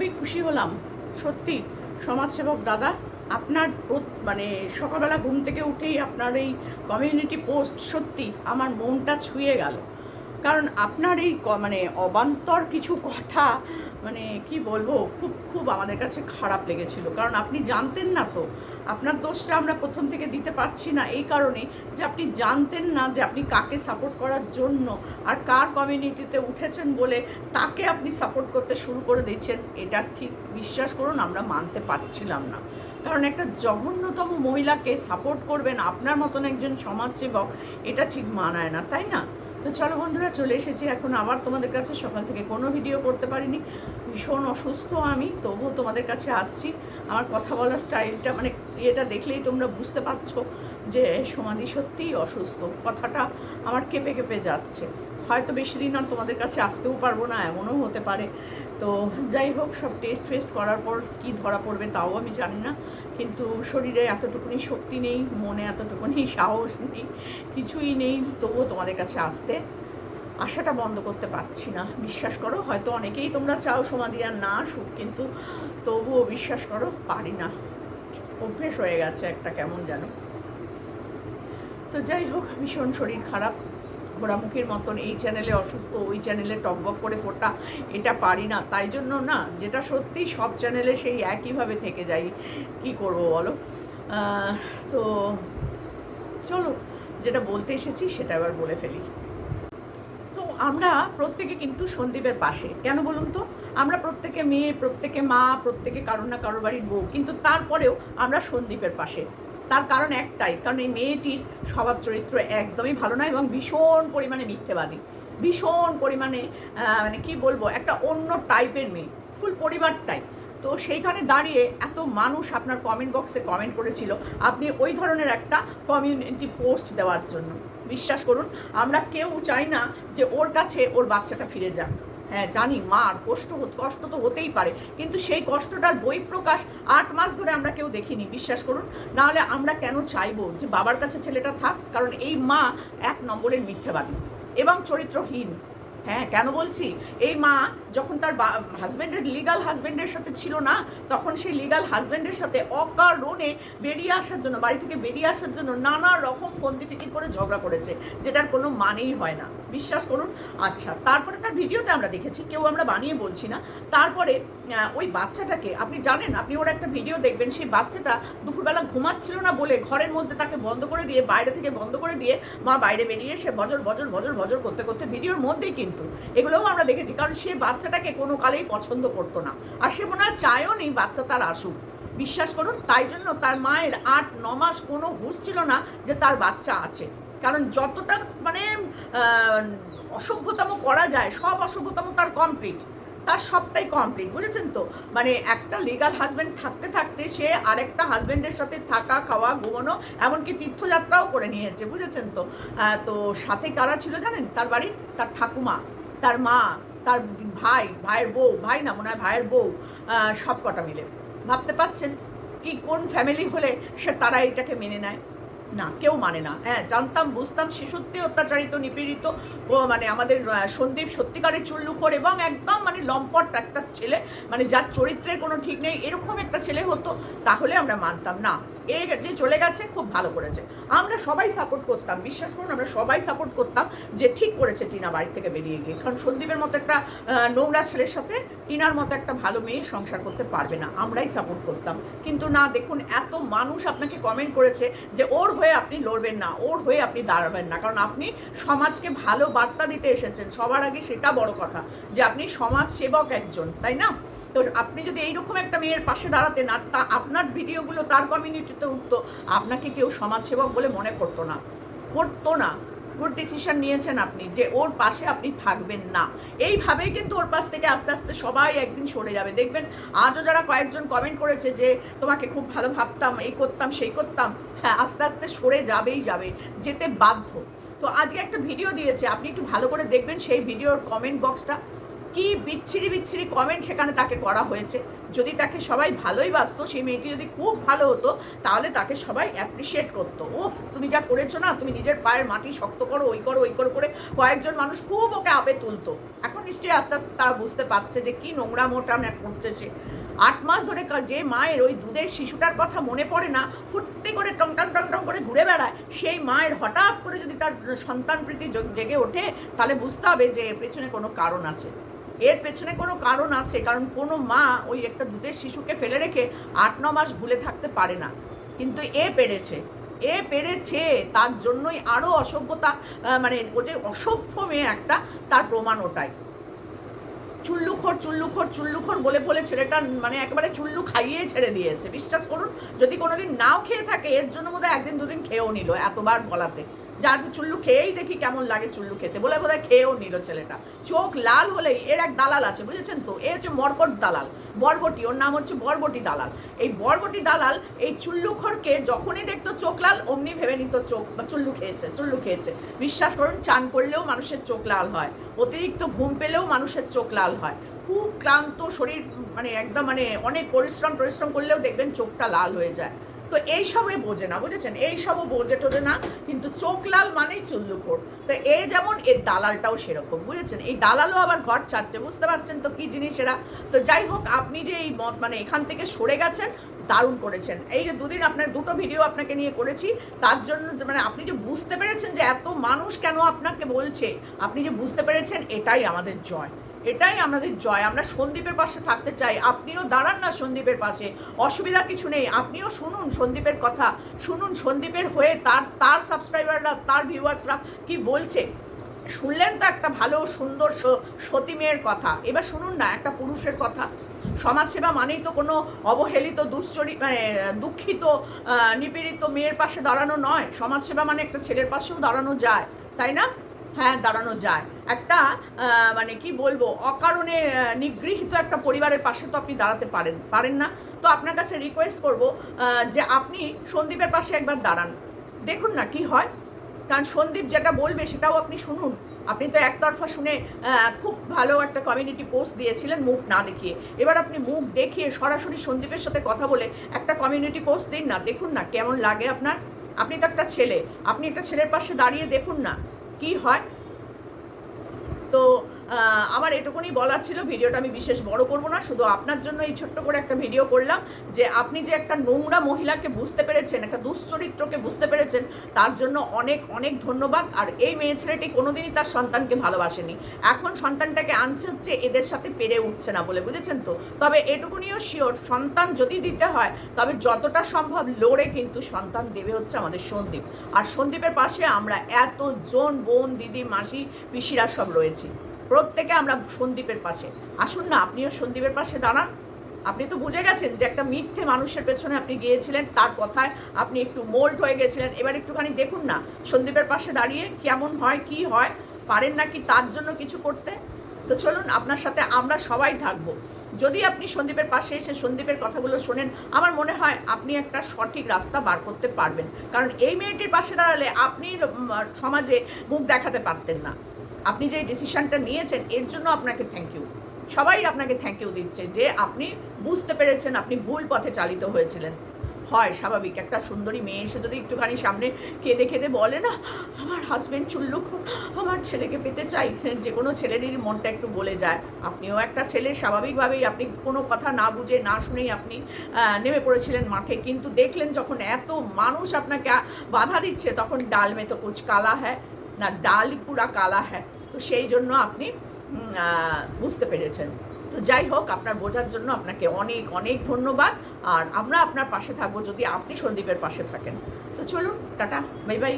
খুবই খুশি হলাম। সত্যি, সমাজসেবক দাদা, আপনার মানে সকালবেলা ঘুম থেকে উঠেই আপনার এই কমিউনিটি পোস্ট সত্যি আমার মনটা ছুঁয়ে গেল। কারণ আপনার এই মানে অবান্তর কিছু কথা মানে কি বলব, খুব খুব আমাদের কাছে খারাপ লেগেছিল। কারণ আপনি জানতেন না তো। আপনার দোষটা আমরা প্রথম থেকে দিতে পারছি না এই কারণে যে আপনি জানতেন না যে আপনি কাকে সাপোর্ট করার জন্য আর কার কমিউনিটিতে উঠেছেন বলে তাকে আপনি সাপোর্ট করতে শুরু করে দিয়েছেন, এটা ঠিক বিশ্বাস করুন, আমরা মানতে পারছিলাম না। কারণ একটা জঘন্যতম মহিলাকে সাপোর্ট করবেন আপনার মতন একজন সমাজসেবক, এটা ঠিক মানায় না, তাই না? তো চলো বন্ধুরা, চলে এসেছি এখন আবার তোমাদের কাছে। সকাল থেকে কোনো ভিডিও করতে পারিনি। ভীষণ অসুস্থ আমি, তবুও তোমাদের কাছে আসছি। আমার কথা বলার স্টাইলটা মানে এটা দেখলেই তোমরা বুঝতে পারছ যে সমাধি সত্যিই অসুস্থ। কথাটা আমার কেঁপে কেঁপে যাচ্ছে। হয়তো বেশি দিন আর তোমাদের কাছে আসতেও পারব না, এমনও হতে পারে। তো যাই হোক, সব টেস্ট ফেস্ট করার পর কি ধরা পড়বে তাও আমি জানি না। কিন্তু শরীরে এতটুকুনি শক্তি নেই, মনে এতটুকুনি সাহস নেই, কিছুই নেই, তবুও তোমাদের কাছে আসতে আশাটা বন্ধ করতে পারছি না। বিশ্বাস করো, হয়তো অনেকেই তোমরা চাও সমাধি আর না আসুক, কিন্তু তবুও বিশ্বাস করো, পারি না। অভ্যেস হয়ে গেছে একটা কেমন যেন। তো যাই হোক, ভীষণ শরীর খারাপ। ঘোড়ামুখীর মতন এই চ্যানেলে অসুস্থ, ওই চ্যানেলে টকবক করে ফোটা, এটা পারি না। তাই জন্য না, যেটা সত্যি সব চ্যানেলে সেই একইভাবে থেকে যাই কি করব বলো? তো চলো, যেটা বলতে এসেছি সেটা এবার বলে ফেলি। আমরা প্রত্যেকে কিন্তু সন্দীপের পাশে। কেন বলুন তো? আমরা প্রত্যেকে মেয়ে, প্রত্যেকে মা, প্রত্যেকে কারোর না কারোর বাড়ির বউ। কিন্তু তারপরেও আমরা সন্দীপের পাশে। তার কারণ একটাই, কারণ এই মেয়েটির স্বভাব চরিত্র একদমই ভালো নয় এবং ভীষণ পরিমাণে মিথ্যেবাদী। ভীষণ পরিমাণে মানে কি বলব, একটা অন্য টাইপের মেয়ে। ফুল পরিবারটাই তো সেইখানে দাঁড়িয়ে এত মানুষ আপনার কমেন্ট বক্সে কমেন্ট করেছিল, আপনি ওই ধরনের একটা কমিউনিটি পোস্ট দেওয়ার জন্য। বিশ্বাস করুন, আমরা কেউ চাই না যে ওর কাছে ওর বাচ্চাটা ফিরে যাক। হ্যাঁ জানি মার কষ্ট কষ্ট তো হতেই পারে, কিন্তু সেই কষ্টটার বহিঃপ্রকাশ আট মাস ধরে আমরা কেউ দেখিনি, বিশ্বাস করুন। নাহলে আমরা কেন চাইব যে বাবার কাছে ছেলেটা থাক? কারণ এই মা এক নম্বরের মিথ্যাবাদী এবং চরিত্রহীন। হ্যাঁ কেন বলছি? এই মা যখন তার হাজব্যান্ডের লিগাল হাজব্যান্ডের সাথে ছিল না, তখন সেই লিগাল হাজব্যান্ডের সাথে অকারণে বেরিয়ে আসার জন্য, বাড়ি থেকে বেরিয়ে আসার জন্য নানা রকম ফন্দি ফিকির করে ঝগড়া করেছে, যেটার কোনো মানেই হয় না। বিশ্বাস করুন। আচ্ছা তারপরে তার ভিডিওতে আমরা দেখেছি, কেউ আমরা বানিয়ে বলছি না। তারপরে ওই বাচ্চাটাকে, আপনি জানেন, আপনি ওর একটা ভিডিও দেখবেন, সেই বাচ্চাটা দুপুরবেলা ঘুমাচ্ছিল না বলে ঘরের মধ্যে তাকে বন্ধ করে দিয়ে, বাইরে থেকে বন্ধ করে দিয়ে মা বাইরে বেরিয়ে এসে বজর বজর বজর বজর করতে করতে ভিডিওর মধ্যেই কিন্তু এগুলোও আমরা দেখেছি। কারণ সে বাচ্চাটাকে কোনো কালেই পছন্দ করতো না। আর সে মনে হয় চায়ও নেই বাচ্চা তার আসুক। বিশ্বাস করুন, তাই জন্য তার মায়ের আট, ন মাস কোনো হুঁশ ছিল না যে তার বাচ্চা আছে। কারণ যতটা মানে অসভ্যতম করা যায়, সব অসভ্যতম তার কমপ্লিট তার সবটাই কমপ্লিট বুঝেছেন তো? মানে একটা লিগাল হাজব্যান্ড থাকতে থাকতে সে আরেকটা হাজব্যান্ডের সাথে থাকা, খাওয়া, ঘুমানো, এমনকি তীর্থযাত্রাও করে নিয়েছে, বুঝেছেন তো? তো সাথে কারা ছিল জানেন? তার বাড়ির তার ঠাকুমা, তার মা, তার ভাই, ভাইয়ের বউ, ভাই না, মনে হয় ভাইয়ের বউ সব কটা মিলে। ভাবতে পাচ্ছেন কি কোন ফ্যামিলি হলে সে তারা এটাকে মেনে নেয়? না, কেউ মানে না। হ্যাঁ জানতাম, বুঝতাম, সে সত্যি অত্যাচারিত, নিপীড়িত মানে আমাদের সন্দীপ সত্যিকারের চুল্লুখোর এবং একদম মানে লম্পট একটা ছেলে মানে যার চরিত্রের কোনো ঠিক নেই, এরকম একটা ছেলে হতো, তাহলে আমরা মানতাম না। এ যে চলে গেছে, খুব ভালো করেছে। আমরা সবাই সাপোর্ট করতাম, বিশ্বাস করুন, আমরা সবাই সাপোর্ট করতাম যে ঠিক করেছে টিনা বাড়ি থেকে বেরিয়ে গিয়ে। কারণ সন্দীপের মতো একটা নোংরা ছেলের সাথে টিনার মতো একটা ভালো মেয়ে সংসার করতে পারবে না। আমরাই সাপোর্ট করতাম। কিন্তু না, দেখুন, এত মানুষ আপনাকে কমেন্ট করেছে যে ওর হয়ে আপনি লড়বেন না, ওর হয়ে আপনি দাঁড়াবেন না। কারণ আপনি সমাজকে ভালো বার্তা দিতে এসেছেন, সবার আগে সেটা বড় কথা, যে আপনি সমাজ সেবক একজন, তাই না? তো আপনি যদি এইরকম একটা মেয়ের পাশে দাঁড়াতেন, আর তা আপনার ভিডিওগুলো তার কমিউনিটিতে উঠতো, আপনাকে কেউ সমাজসেবক বলে মনে করতো না। করতো না। গুড ডিসিশন নিয়েছেন আপনি যে ওর পাশে আপনি থাকবেন না। এইভাবেই কিন্তু ওর পাশ থেকে আস্তে আস্তে সবাই একদিন সরে যাবে। দেখবেন আজও যারা কয়েকজন কমেন্ট করেছে যে, তোমাকে খুব ভালো ভাবতাম, এই করতাম, সেই করতাম। হ্যাঁ আস্তে আস্তে সরে যাবেই যাবে, যেতে বাধ্য। তো আজকে একটা ভিডিও দিয়েছে, আপনি একটু ভালো করে দেখবেন সেই ভিডিওর কমেন্ট বক্সটা কি বিচ্ছিরি বিচ্ছিরি কমেন্ট সেখানে তাকে করা হয়েছে। যদি তাকে সবাই ভালোই বাসতো, সেই মেয়েটি যদি খুব ভালো হতো, তাহলে তাকে সবাই অ্যাপ্রিসিয়েট করতো। ও তুমি যা করেছ না, তুমি নিজের পায়ের মাটি শক্ত করো, ওই করো ওই করো করে কয়েকজন মানুষ খুব ওকে আপে তুলতো। এখন নিশ্চয়ই আস্তে আস্তে তারা বুঝতে পারছে যে কি নোংরা মোটা করছে সে আট মাস ধরে যে মায়ের ওই দুধের শিশুটার কথা মনে পড়ে না, ফুর্তি করে টং টং টং টং করে ঘুরে বেড়ায়, সেই মায়ের হঠাৎ করে যদি তার সন্তান প্রীতি জেগে ওঠে, তাহলে বুঝতে হবে যে এর পেছনে কোনো কারণ আছে। এর পেছনে কোনো কারণ আছে, কারণ কোনো মা ওই একটা দুধের শিশুকে ফেলে রেখে আট, ন মাস ভুলে থাকতে পারে না। কিন্তু এ পেরেছে। এ পেরেছে তার জন্যই আরও অসভ্যতা মানে ও যে অসভ্য মেয়ে একটা, তার প্রমাণ ওটাই। চুল্লুখোর চুল্লুখোর চুল্লুখোর বলে বলে ছেলেটা মানে একেবারে চুল্লু খাইয়ে ছেড়ে দিয়েছে। বিশ্বাস করুন, যদি কোনোদিন নাও খেয়ে থাকে, এর জন্য বোধহয় একদিন দুদিন খেয়েও নিল, এতবার বলাতে। যার চুল্লু খেয়েই দেখি কেমন লাগে চুল্লু খেতে। বলে বোধহয় খেয়েও নিল ছেলেটা। চোখ লাল হলেই এর এক দালাল আছে, বুঝেছেন তো? এ হচ্ছে মর্কট দালাল। বরবটি, ওর নাম হচ্ছে বরবটি দালাল। এই বরবটি দালাল এই চুল্লু চুল্লুখরকে যখনই দেখতো চোখ লাল, অমনি ভেবে নিত চোখ বা চুল্লু খেয়েছে চুল্লু খেয়েছে। বিশ্বাস করুন, চান করলেও মানুষের চোখ লাল হয়। অতিরিক্ত ঘুম পেলেও মানুষের চোখ লাল হয়। খুব ক্লান্ত শরীর মানে একদম মানে অনেক পরিশ্রম পরিশ্রম করলেও দেখবেন চোখটা লাল হয়ে যায়। তো এই সবে বোঝে না, বুঝেছেন? এই সবও বোঝে টোঝে না, কিন্তু চোখ লাল মানেই চুল্লুখোর। তো এ যেমন, এর দালালটাও সেরকম, বুঝেছেন? এই দালালও আবার ঘর ছাড়ছে, বুঝতে পারছেন তো কি জিনিস এরা? তো যাই হোক, আপনি যে এই মত মানে এখান থেকে সরে গেছেন, দারুণ করেছেন। এই যে দুদিন আপনার, দুটো ভিডিও আপনাকে নিয়ে করেছি, তার জন্য মানে আপনি যে বুঝতে পেরেছেন যে এত মানুষ কেন আপনাকে বলছে, আপনি যে বুঝতে পেরেছেন, এটাই আমাদের জয়। এটাই আমাদের জয়। আমরা সন্দীপের পাশে থাকতে চাই। আপনিও দাঁড়ান না সন্দীপের পাশে। অসুবিধা কিছু নেই। আপনিও শুনুন সন্দীপের কথা। শুনুন সন্দীপের হয়ে তার তার সাবস্ক্রাইবাররা তার ভিউয়ার্সরা কি বলছে। শুনলেন তো একটা ভালো, সুন্দর সতী মেয়ের কথা। এবার শুনুন না, একটা পুরুষের কথা। সমাজসেবা মানেই তো কোনো অবহেলিত, দুশ্চরি মানে দুঃখিত নিপীড়িত মেয়ের পাশে দাঁড়ানো নয়। সমাজসেবা মানে একটা ছেলের পাশেও দাঁড়ানো যায়। তাই না? হ্যাঁ দাঁড়ানো যায়। একটা মানে কি বলব, অকারণে নিগৃহীত একটা পরিবারের পাশে তো আপনি দাঁড়াতে পারেন পারেন না। তো আপনার কাছে রিকোয়েস্ট করব যে আপনি সন্দীপের পাশে একবার দাঁড়ান। দেখুন না কি হয়। কারণ সন্দীপ যেটা বলবে সেটাও আপনি শুনুন। আপনি তো একতরফা শুনে খুব ভালো একটা কমিউনিটি পোস্ট দিয়েছিলেন, মুখ না দেখিয়ে। এবার আপনি মুখ দেখিয়ে সরাসরি সন্দীপের সাথে কথা বলে একটা কমিউনিটি পোস্ট দিন না। দেখুন না কেমন লাগে আপনার। আপনি তো একটা ছেলে। আপনি একটা ছেলের পাশে দাঁড়িয়ে দেখুন না। কি হয়? তো আমার এটুকুনি বলার ছিল, ভিডিওটা আমি বিশেষ বড় করব না, শুধু আপনার জন্য এই ছোট্ট করে একটা ভিডিও করলাম যে আপনি যে একটা নোংরা মহিলাকে বুঝতে পেরেছেন, একটা দুশ্চরিত্রকে বুঝতে পেরেছেন, তার জন্য অনেক অনেক ধন্যবাদ। আর এই মেয়ে ছেলেটি কোনোদিনই তার সন্তানকে ভালোবাসেনি। এখন সন্তানটাকে আনছে হচ্ছে এদের সাথে পেরে উঠছে না বলে, বুঝেছেন তো? তবে এটুকুনিও শিওর সন্তান যদি দিতে হয়, তবে যতটা সম্ভব লড়ে কিন্তু সন্তান দেবে হচ্ছে আমাদের সন্দীপ। আর সন্দীপের পাশে আমরা এতজন বোন, দিদি, মাসি, পিসিরা সব রয়েছি। প্রত্যেকে আমরা সন্দীপের পাশে। আসুন না, আপনিও সন্দীপের পাশে দাঁড়ান। আপনি তো বুঝে গেছেন যে একটা মিথ্যে মানুষের পেছনে আপনি গিয়েছিলেন, তার কথায় আপনি একটু মোল্ড হয়ে গেছিলেন। এবার একটুখানি দেখুন না, সন্দীপের পাশে দাঁড়িয়ে কেমন হয়, কি হয়, পারেন নাকি তার জন্য কিছু করতে? তো চলুন, আপনার সাথে আমরা সবাই থাকব। যদি আপনি সন্দীপের পাশে এসে সন্দীপের কথাগুলো শোনেন, আমার মনে হয় আপনি একটা সঠিক রাস্তা বার করতে পারবেন। কারণ এই মেয়েটির পাশে দাঁড়ালে আপনি সমাজে মুখ দেখাতে পারতেন না। আপনি যে ডিসিশনটা নিয়েছেন, এর জন্য আপনাকে থ্যাংক ইউ সবাই আপনাকে থ্যাংক ইউ দিচ্ছে যে আপনি বুঝতে পেরেছেন আপনি ভুল পথে চালিত হয়েছিলেন। হয় স্বাভাবিক, একটা সুন্দরী মেয়ে এসে যদি একটুখানি সামনে কেঁদে কেঁদে বলে, না, আমার হাজবেন্ড চুল্লুক, আমার ছেলেকে পেতে চাই। যে কোনো ছেলেরই মনটা একটু বলে যায়। আপনিও একটা ছেলে, স্বাভাবিকভাবেই আপনি কোনো কথা না বুঝে, না শুনেই আপনি নেমে পড়েছিলেন মাঠে। কিন্তু দেখলেন যখন এত মানুষ আপনাকে বাধা দিচ্ছে, তখন ডাল মে তো কুচ কালা হ্যায়। না ডাল পুরা কালা হ্যাঁ। তো সেই জন্য আপনি বুঝতে পেরেছেন। তো যাই হোক, আপনার বোঝার জন্য আপনাকে অনেক অনেক ধন্যবাদ। আর আমরা আপনার পাশে থাকব যদি আপনি সন্দীপের পাশে থাকেন। তো চলুন, টাটা, বাই বাই।